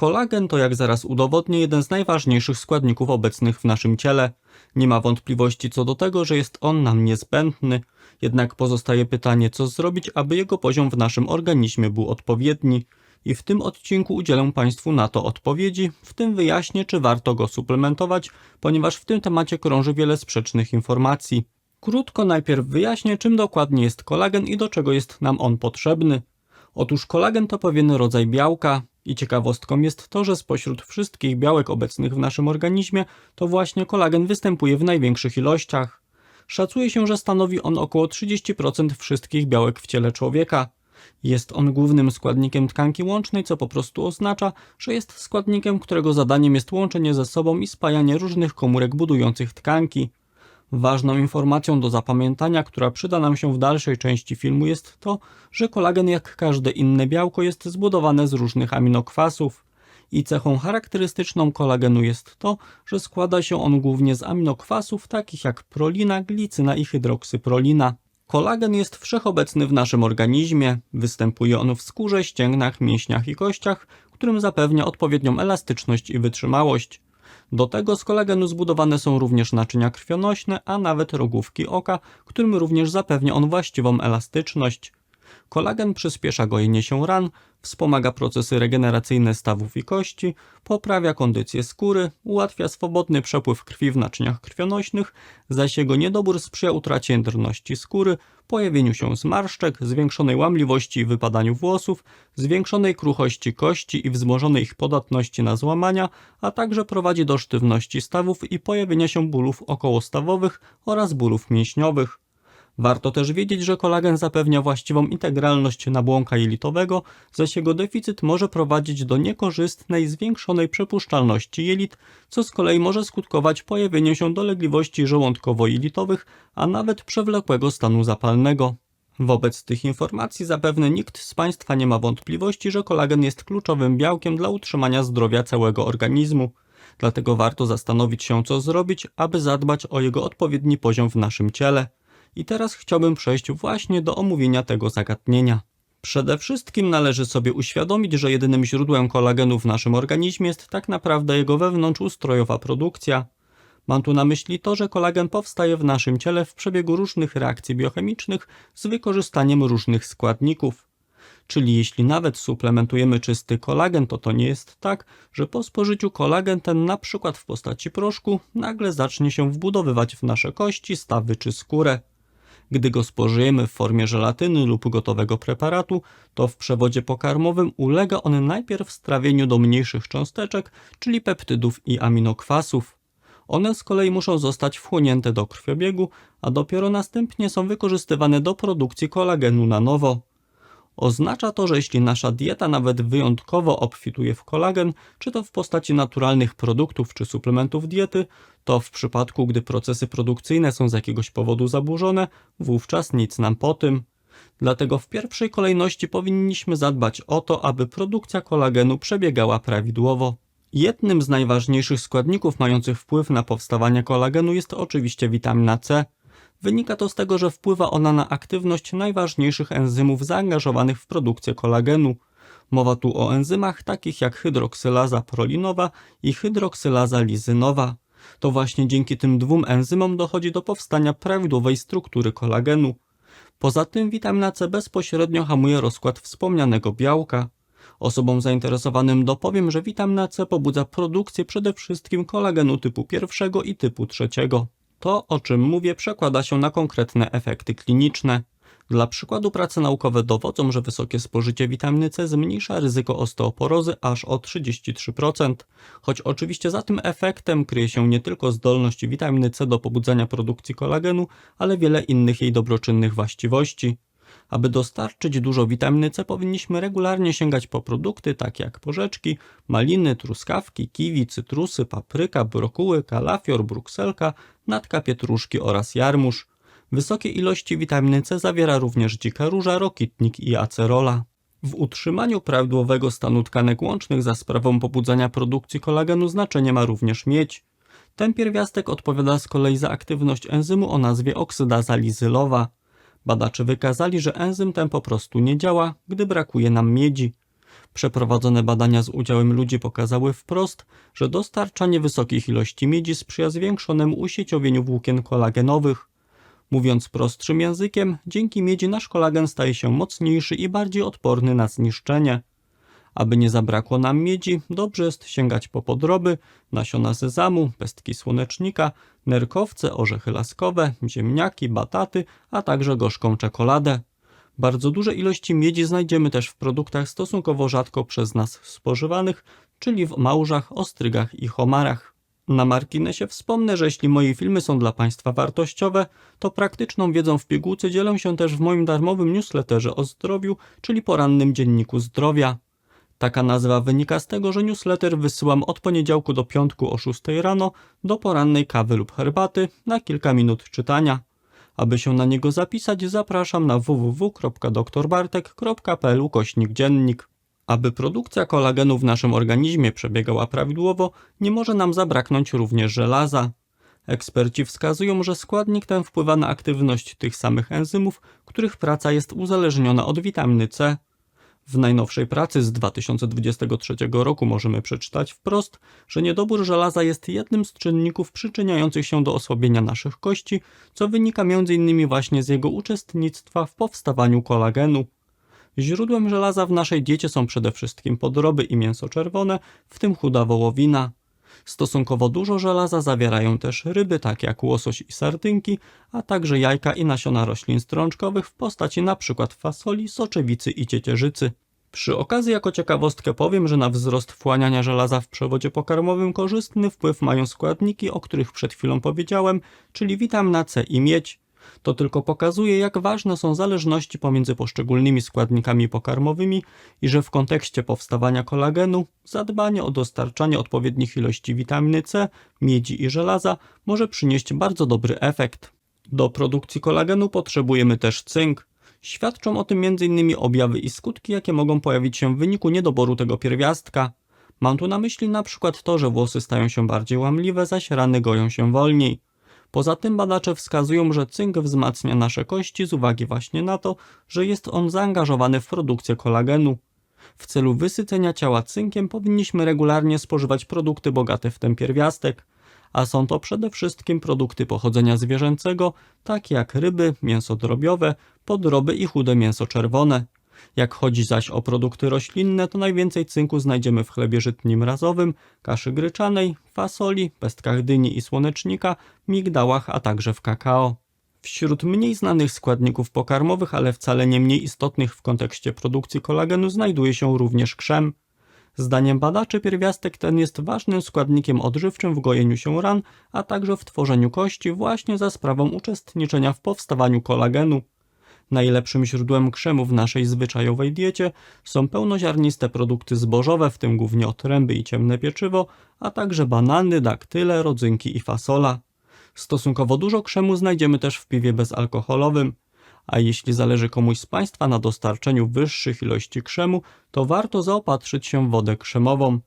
Kolagen to, jak zaraz udowodnię, jeden z najważniejszych składników obecnych w naszym ciele. Nie ma wątpliwości co do tego, że jest on nam niezbędny, jednak pozostaje pytanie, co zrobić, aby jego poziom w naszym organizmie był odpowiedni. I w tym odcinku udzielę Państwu na to odpowiedzi, w tym wyjaśnię, czy warto go suplementować, ponieważ w tym temacie krąży wiele sprzecznych informacji. Krótko najpierw wyjaśnię, czym dokładnie jest kolagen i do czego jest nam on potrzebny. Otóż kolagen to pewien rodzaj białka i ciekawostką jest to, że spośród wszystkich białek obecnych w naszym organizmie to właśnie kolagen występuje w największych ilościach. Szacuje się, że stanowi on około 30% wszystkich białek w ciele człowieka. Jest on głównym składnikiem tkanki łącznej, co po prostu oznacza, że jest składnikiem, którego zadaniem jest łączenie ze sobą i spajanie różnych komórek budujących tkanki. Ważną informacją do zapamiętania, która przyda nam się w dalszej części filmu jest to, że kolagen jak każde inne białko jest zbudowane z różnych aminokwasów. I cechą charakterystyczną kolagenu jest to, że składa się on głównie z aminokwasów takich jak prolina, glicyna i hydroksyprolina. Kolagen jest wszechobecny w naszym organizmie, występuje on w skórze, ścięgnach, mięśniach i kościach, którym zapewnia odpowiednią elastyczność i wytrzymałość. Do tego z kolagenu zbudowane są również naczynia krwionośne, a nawet rogówki oka, którym również zapewnia on właściwą elastyczność. Kolagen przyspiesza gojenie się ran, wspomaga procesy regeneracyjne stawów i kości, poprawia kondycję skóry, ułatwia swobodny przepływ krwi w naczyniach krwionośnych, zaś jego niedobór sprzyja utracie jędrności skóry, pojawieniu się zmarszczek, zwiększonej łamliwości i wypadaniu włosów, zwiększonej kruchości kości i wzmożonej ich podatności na złamania, a także prowadzi do sztywności stawów i pojawienia się bólów okołostawowych oraz bólów mięśniowych. Warto też wiedzieć, że kolagen zapewnia właściwą integralność nabłonka jelitowego, zaś jego deficyt może prowadzić do niekorzystnej, zwiększonej przepuszczalności jelit, co z kolei może skutkować pojawieniem się dolegliwości żołądkowo-jelitowych, a nawet przewlekłego stanu zapalnego. Wobec tych informacji zapewne nikt z Państwa nie ma wątpliwości, że kolagen jest kluczowym białkiem dla utrzymania zdrowia całego organizmu. Dlatego warto zastanowić się, co zrobić, aby zadbać o jego odpowiedni poziom w naszym ciele. I teraz chciałbym przejść właśnie do omówienia tego zagadnienia. Przede wszystkim należy sobie uświadomić, że jedynym źródłem kolagenu w naszym organizmie jest tak naprawdę jego wewnątrzustrojowa produkcja. Mam tu na myśli to, że kolagen powstaje w naszym ciele w przebiegu różnych reakcji biochemicznych z wykorzystaniem różnych składników. Czyli jeśli nawet suplementujemy czysty kolagen, to to nie jest tak, że po spożyciu kolagen ten na przykład w postaci proszku nagle zacznie się wbudowywać w nasze kości, stawy czy skórę. Gdy go spożyjemy w formie żelatyny lub gotowego preparatu, to w przewodzie pokarmowym ulega on najpierw strawieniu do mniejszych cząsteczek, czyli peptydów i aminokwasów. One z kolei muszą zostać wchłonięte do krwiobiegu, a dopiero następnie są wykorzystywane do produkcji kolagenu na nowo. Oznacza to, że jeśli nasza dieta nawet wyjątkowo obfituje w kolagen, czy to w postaci naturalnych produktów czy suplementów diety, to w przypadku, gdy procesy produkcyjne są z jakiegoś powodu zaburzone, wówczas nic nam po tym. Dlatego w pierwszej kolejności powinniśmy zadbać o to, aby produkcja kolagenu przebiegała prawidłowo. Jednym z najważniejszych składników mających wpływ na powstawanie kolagenu jest oczywiście witamina C. Wynika to z tego, że wpływa ona na aktywność najważniejszych enzymów zaangażowanych w produkcję kolagenu. Mowa tu o enzymach takich jak hydroksylaza prolinowa i hydroksylaza lizynowa. To właśnie dzięki tym dwóm enzymom dochodzi do powstania prawidłowej struktury kolagenu. Poza tym witamina C bezpośrednio hamuje rozkład wspomnianego białka. Osobom zainteresowanym dopowiem, że witamina C pobudza produkcję przede wszystkim kolagenu typu pierwszego i typu trzeciego. To, o czym mówię, przekłada się na konkretne efekty kliniczne. Dla przykładu prace naukowe dowodzą, że wysokie spożycie witaminy C zmniejsza ryzyko osteoporozy aż o 33%, choć oczywiście za tym efektem kryje się nie tylko zdolność witaminy C do pobudzania produkcji kolagenu, ale wiele innych jej dobroczynnych właściwości. Aby dostarczyć dużo witaminy C, powinniśmy regularnie sięgać po produkty takie jak porzeczki, maliny, truskawki, kiwi, cytrusy, papryka, brokuły, kalafior, brukselka, natka pietruszki oraz jarmuż. Wysokie ilości witaminy C zawiera również dzika róża, rokitnik i acerola. W utrzymaniu prawidłowego stanu tkanek łącznych za sprawą pobudzania produkcji kolagenu znaczenie ma również miedź. Ten pierwiastek odpowiada z kolei za aktywność enzymu o nazwie oksydaza lizylowa. Badacze wykazali, że enzym ten po prostu nie działa, gdy brakuje nam miedzi. Przeprowadzone badania z udziałem ludzi pokazały wprost, że dostarczanie wysokich ilości miedzi sprzyja zwiększonemu usieciowieniu włókien kolagenowych. Mówiąc prostszym językiem, dzięki miedzi nasz kolagen staje się mocniejszy i bardziej odporny na zniszczenie. Aby nie zabrakło nam miedzi, dobrze jest sięgać po podroby, nasiona sezamu, pestki słonecznika, nerkowce, orzechy laskowe, ziemniaki, bataty, a także gorzką czekoladę. Bardzo duże ilości miedzi znajdziemy też w produktach stosunkowo rzadko przez nas spożywanych, czyli w małżach, ostrygach i homarach. Na marginesie wspomnę, że jeśli moje filmy są dla Państwa wartościowe, to praktyczną wiedzą w pigułce dzielę się też w moim darmowym newsletterze o zdrowiu, czyli porannym dzienniku zdrowia. Taka nazwa wynika z tego, że newsletter wysyłam od poniedziałku do piątku o 6 rano do porannej kawy lub herbaty na kilka minut czytania. Aby się na niego zapisać, zapraszam na www.doktorbartek.pl kośnik dziennik. Aby produkcja kolagenu w naszym organizmie przebiegała prawidłowo, nie może nam zabraknąć również żelaza. Eksperci wskazują, że składnik ten wpływa na aktywność tych samych enzymów, których praca jest uzależniona od witaminy C. W najnowszej pracy z 2023 roku możemy przeczytać wprost, że niedobór żelaza jest jednym z czynników przyczyniających się do osłabienia naszych kości, co wynika m.in. właśnie z jego uczestnictwa w powstawaniu kolagenu. Źródłem żelaza w naszej diecie są przede wszystkim podroby i mięso czerwone, w tym chuda wołowina. Stosunkowo dużo żelaza zawierają też ryby, takie jak łosoś i sardynki, a także jajka i nasiona roślin strączkowych w postaci np. fasoli, soczewicy i ciecierzycy. Przy okazji jako ciekawostkę powiem, że na wzrost wchłaniania żelaza w przewodzie pokarmowym korzystny wpływ mają składniki, o których przed chwilą powiedziałem, czyli witamina C i miedź. To tylko pokazuje, jak ważne są zależności pomiędzy poszczególnymi składnikami pokarmowymi i że w kontekście powstawania kolagenu zadbanie o dostarczanie odpowiednich ilości witaminy C, miedzi i żelaza może przynieść bardzo dobry efekt. Do produkcji kolagenu potrzebujemy też cynk. Świadczą o tym m.in. objawy i skutki, jakie mogą pojawić się w wyniku niedoboru tego pierwiastka. Mam tu na myśli na przykład to, że włosy stają się bardziej łamliwe, zaś rany goją się wolniej. Poza tym badacze wskazują, że cynk wzmacnia nasze kości z uwagi właśnie na to, że jest on zaangażowany w produkcję kolagenu. W celu wysycenia ciała cynkiem powinniśmy regularnie spożywać produkty bogate w ten pierwiastek, a są to przede wszystkim produkty pochodzenia zwierzęcego, takie jak ryby, mięso drobiowe, podroby i chude mięso czerwone. Jak chodzi zaś o produkty roślinne, to najwięcej cynku znajdziemy w chlebie żytnim razowym, kaszy gryczanej, fasoli, pestkach dyni i słonecznika, migdałach, a także w kakao. Wśród mniej znanych składników pokarmowych, ale wcale nie mniej istotnych w kontekście produkcji kolagenu znajduje się również krzem. Zdaniem badaczy pierwiastek ten jest ważnym składnikiem odżywczym w gojeniu się ran, a także w tworzeniu kości właśnie za sprawą uczestniczenia w powstawaniu kolagenu. Najlepszym źródłem krzemu w naszej zwyczajowej diecie są pełnoziarniste produkty zbożowe, w tym głównie otręby i ciemne pieczywo, a także banany, daktyle, rodzynki i fasola. Stosunkowo dużo krzemu znajdziemy też w piwie bezalkoholowym. A jeśli zależy komuś z Państwa na dostarczeniu wyższych ilości krzemu, to warto zaopatrzyć się w wodę krzemową.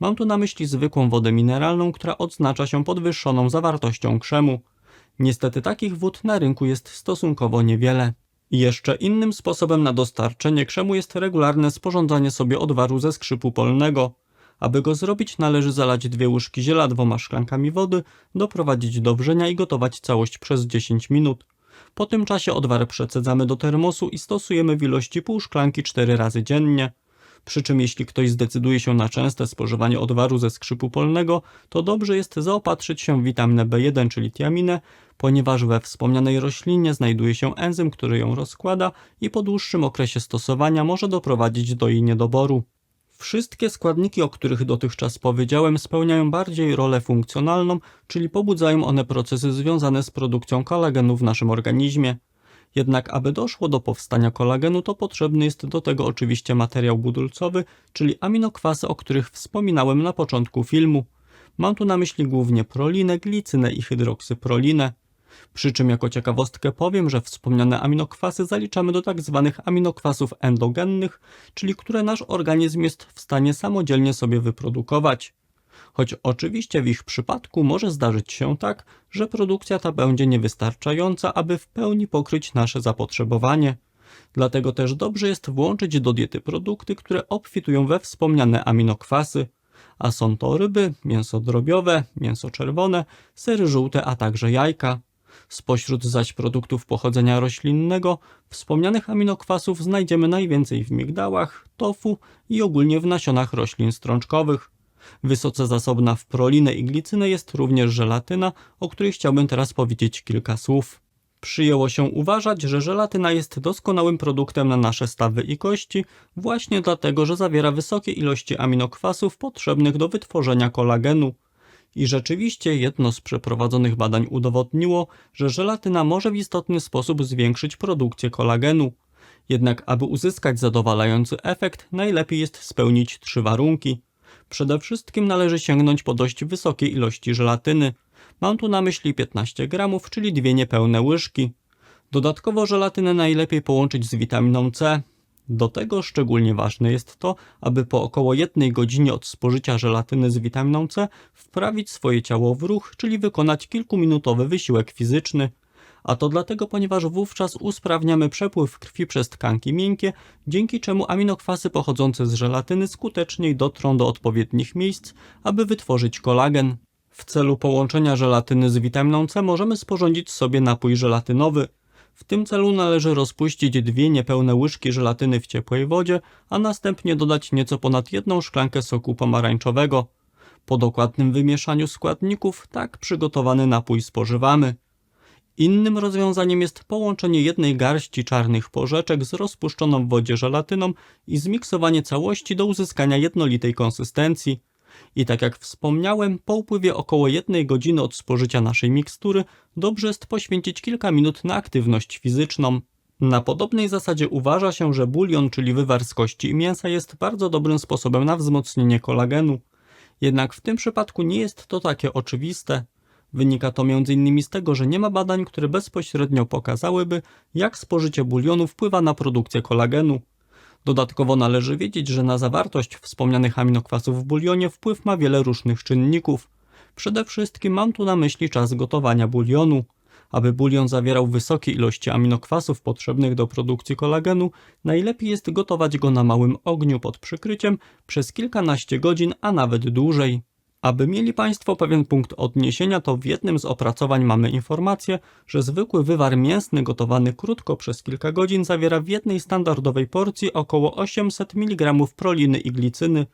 Mam tu na myśli zwykłą wodę mineralną, która odznacza się podwyższoną zawartością krzemu. Niestety takich wód na rynku jest stosunkowo niewiele. Jeszcze innym sposobem na dostarczenie krzemu jest regularne sporządzanie sobie odwaru ze skrzypu polnego. Aby go zrobić, należy zalać dwie łyżki ziela dwoma szklankami wody, doprowadzić do wrzenia i gotować całość przez 10 minut. Po tym czasie odwar przecedzamy do termosu i stosujemy w ilości pół szklanki 4 razy dziennie. Przy czym jeśli ktoś zdecyduje się na częste spożywanie odwaru ze skrzypu polnego, to dobrze jest zaopatrzyć się w witaminę B1, czyli tiaminę, ponieważ we wspomnianej roślinie znajduje się enzym, który ją rozkłada i po dłuższym okresie stosowania może doprowadzić do jej niedoboru. Wszystkie składniki, o których dotychczas powiedziałem, spełniają bardziej rolę funkcjonalną, czyli pobudzają one procesy związane z produkcją kolagenu w naszym organizmie. Jednak aby doszło do powstania kolagenu, to potrzebny jest do tego oczywiście materiał budulcowy, czyli aminokwasy, o których wspominałem na początku filmu. Mam tu na myśli głównie prolinę, glicynę i hydroksyprolinę. Przy czym jako ciekawostkę powiem, że wspomniane aminokwasy zaliczamy do tak zwanych aminokwasów endogennych, czyli które nasz organizm jest w stanie samodzielnie sobie wyprodukować. Choć oczywiście w ich przypadku może zdarzyć się tak, że produkcja ta będzie niewystarczająca, aby w pełni pokryć nasze zapotrzebowanie. Dlatego też dobrze jest włączyć do diety produkty, które obfitują we wspomniane aminokwasy, a są to ryby, mięso drobiowe, mięso czerwone, sery żółte, a także jajka. Spośród zaś produktów pochodzenia roślinnego, wspomnianych aminokwasów znajdziemy najwięcej w migdałach, tofu i ogólnie w nasionach roślin strączkowych. Wysoce zasobna w prolinę i glicynę jest również żelatyna, o której chciałbym teraz powiedzieć kilka słów. Przyjęło się uważać, że żelatyna jest doskonałym produktem na nasze stawy i kości, właśnie dlatego, że zawiera wysokie ilości aminokwasów potrzebnych do wytworzenia kolagenu. I rzeczywiście jedno z przeprowadzonych badań udowodniło, że żelatyna może w istotny sposób zwiększyć produkcję kolagenu. Jednak aby uzyskać zadowalający efekt, najlepiej jest spełnić trzy warunki. Przede wszystkim należy sięgnąć po dość wysokiej ilości żelatyny. Mam tu na myśli 15 gramów, czyli dwie niepełne łyżki. Dodatkowo żelatynę najlepiej połączyć z witaminą C. Do tego szczególnie ważne jest to, aby po około jednej godzinie od spożycia żelatyny z witaminą C wprawić swoje ciało w ruch, czyli wykonać kilkuminutowy wysiłek fizyczny. A to dlatego, ponieważ wówczas usprawniamy przepływ krwi przez tkanki miękkie, dzięki czemu aminokwasy pochodzące z żelatyny skuteczniej dotrą do odpowiednich miejsc, aby wytworzyć kolagen. W celu połączenia żelatyny z witaminą C możemy sporządzić sobie napój żelatynowy. W tym celu należy rozpuścić dwie niepełne łyżki żelatyny w ciepłej wodzie, a następnie dodać nieco ponad jedną szklankę soku pomarańczowego. Po dokładnym wymieszaniu składników tak przygotowany napój spożywamy. Innym rozwiązaniem jest połączenie jednej garści czarnych porzeczek z rozpuszczoną w wodzie żelatyną i zmiksowanie całości do uzyskania jednolitej konsystencji. I tak jak wspomniałem, po upływie około jednej godziny od spożycia naszej mikstury dobrze jest poświęcić kilka minut na aktywność fizyczną. Na podobnej zasadzie uważa się, że bulion, czyli wywar z kości i mięsa jest bardzo dobrym sposobem na wzmocnienie kolagenu. Jednak w tym przypadku nie jest to takie oczywiste. Wynika to m.in. z tego, że nie ma badań, które bezpośrednio pokazałyby, jak spożycie bulionu wpływa na produkcję kolagenu. Dodatkowo należy wiedzieć, że na zawartość wspomnianych aminokwasów w bulionie wpływ ma wiele różnych czynników. Przede wszystkim mam tu na myśli czas gotowania bulionu. Aby bulion zawierał wysokie ilości aminokwasów potrzebnych do produkcji kolagenu, najlepiej jest gotować go na małym ogniu pod przykryciem przez kilkanaście godzin, a nawet dłużej. Aby mieli Państwo pewien punkt odniesienia, to w jednym z opracowań mamy informację, że zwykły wywar mięsny gotowany krótko przez kilka godzin zawiera w jednej standardowej porcji około 800 mg proliny i glicyny.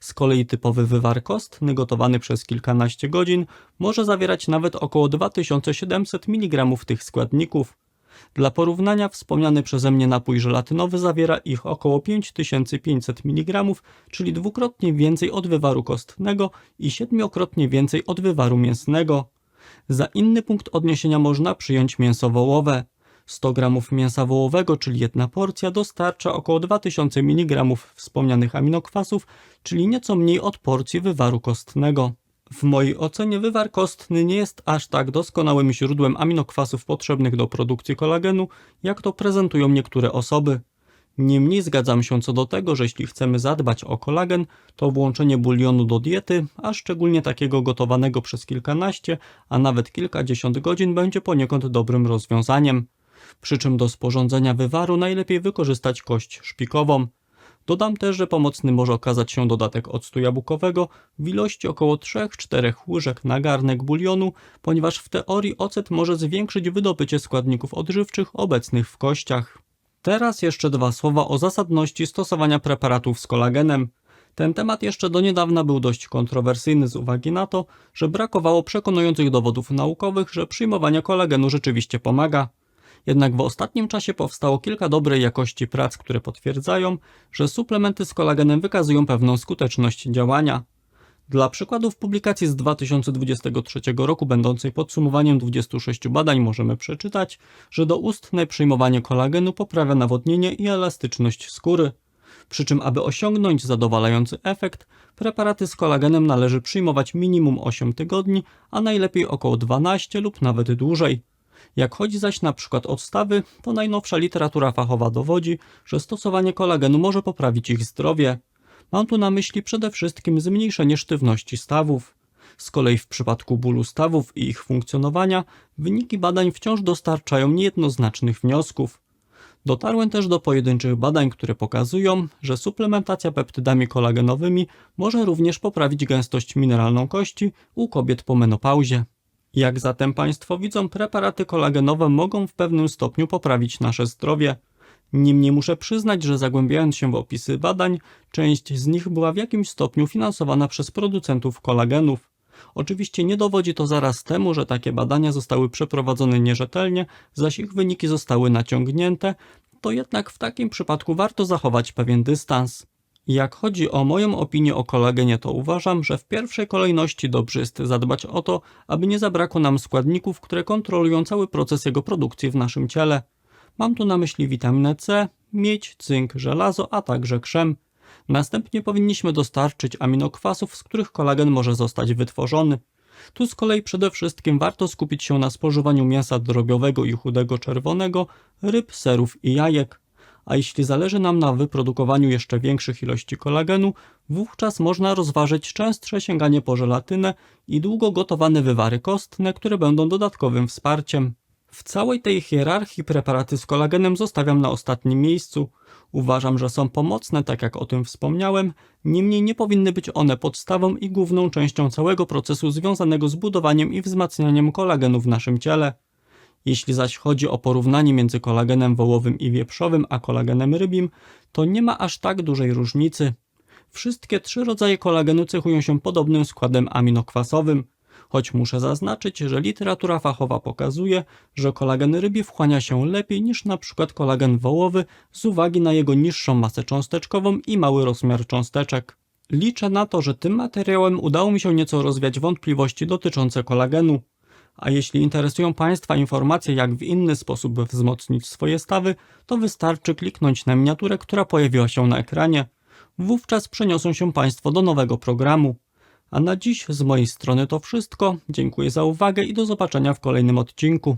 Z kolei typowy wywar kostny gotowany przez kilkanaście godzin może zawierać nawet około 2700 mg tych składników. Dla porównania wspomniany przeze mnie napój żelatynowy zawiera ich około 5500 mg, czyli dwukrotnie więcej od wywaru kostnego i siedmiokrotnie więcej od wywaru mięsnego. Za inny punkt odniesienia można przyjąć mięso wołowe. 100 g mięsa wołowego, czyli jedna porcja, dostarcza około 2000 mg wspomnianych aminokwasów, czyli nieco mniej od porcji wywaru kostnego. W mojej ocenie wywar kostny nie jest aż tak doskonałym źródłem aminokwasów potrzebnych do produkcji kolagenu, jak to prezentują niektóre osoby. Niemniej zgadzam się co do tego, że jeśli chcemy zadbać o kolagen, to włączenie bulionu do diety, a szczególnie takiego gotowanego przez kilkanaście, a nawet kilkadziesiąt godzin będzie poniekąd dobrym rozwiązaniem. Przy czym do sporządzenia wywaru najlepiej wykorzystać kość szpikową. Dodam też, że pomocny może okazać się dodatek octu jabłkowego w ilości około 3-4 łyżek na garnek bulionu, ponieważ w teorii ocet może zwiększyć wydobycie składników odżywczych obecnych w kościach. Teraz jeszcze dwa słowa o zasadności stosowania preparatów z kolagenem. Ten temat jeszcze do niedawna był dość kontrowersyjny z uwagi na to, że brakowało przekonujących dowodów naukowych, że przyjmowanie kolagenu rzeczywiście pomaga. Jednak w ostatnim czasie powstało kilka dobrej jakości prac, które potwierdzają, że suplementy z kolagenem wykazują pewną skuteczność działania. Dla przykładu w publikacji z 2023 roku będącej podsumowaniem 26 badań możemy przeczytać, że doustne przyjmowanie kolagenu poprawia nawodnienie i elastyczność skóry. Przy czym aby osiągnąć zadowalający efekt, preparaty z kolagenem należy przyjmować minimum 8 tygodni, a najlepiej około 12 lub nawet dłużej. Jak chodzi zaś na przykład o wstawy, to najnowsza literatura fachowa dowodzi, że stosowanie kolagenu może poprawić ich zdrowie. Mam tu na myśli przede wszystkim zmniejszenie sztywności stawów. Z kolei w przypadku bólu stawów i ich funkcjonowania, wyniki badań wciąż dostarczają niejednoznacznych wniosków. Dotarłem też do pojedynczych badań, które pokazują, że suplementacja peptydami kolagenowymi może również poprawić gęstość mineralną kości u kobiet po menopauzie. Jak zatem Państwo widzą, preparaty kolagenowe mogą w pewnym stopniu poprawić nasze zdrowie. Niemniej muszę przyznać, że zagłębiając się w opisy badań, część z nich była w jakimś stopniu finansowana przez producentów kolagenów. Oczywiście nie dowodzi to zaraz temu, że takie badania zostały przeprowadzone nierzetelnie, zaś ich wyniki zostały naciągnięte, to jednak w takim przypadku warto zachować pewien dystans. Jak chodzi o moją opinię o kolagenie, to uważam, że w pierwszej kolejności dobrze jest zadbać o to, aby nie zabrakło nam składników, które kontrolują cały proces jego produkcji w naszym ciele. Mam tu na myśli witaminę C, miedź, cynk, żelazo, a także krzem. Następnie powinniśmy dostarczyć aminokwasów, z których kolagen może zostać wytworzony. Tu z kolei przede wszystkim warto skupić się na spożywaniu mięsa drobiowego i chudego czerwonego, ryb, serów i jajek. A jeśli zależy nam na wyprodukowaniu jeszcze większych ilości kolagenu, wówczas można rozważyć częstsze sięganie po żelatynę i długo gotowane wywary kostne, które będą dodatkowym wsparciem. W całej tej hierarchii preparaty z kolagenem zostawiam na ostatnim miejscu. Uważam, że są pomocne, tak jak o tym wspomniałem, niemniej nie powinny być one podstawą i główną częścią całego procesu związanego z budowaniem i wzmacnianiem kolagenu w naszym ciele. Jeśli zaś chodzi o porównanie między kolagenem wołowym i wieprzowym a kolagenem rybim, to nie ma aż tak dużej różnicy. Wszystkie trzy rodzaje kolagenu cechują się podobnym składem aminokwasowym, choć muszę zaznaczyć, że literatura fachowa pokazuje, że kolagen rybi wchłania się lepiej niż przykład kolagen wołowy z uwagi na jego niższą masę cząsteczkową i mały rozmiar cząsteczek. Liczę na to, że tym materiałem udało mi się nieco rozwiać wątpliwości dotyczące kolagenu. A jeśli interesują Państwa informacje, jak w inny sposób wzmocnić swoje stawy, to wystarczy kliknąć na miniaturę, która pojawiła się na ekranie. Wówczas przeniosą się Państwo do nowego programu. A na dziś z mojej strony to wszystko. Dziękuję za uwagę i do zobaczenia w kolejnym odcinku.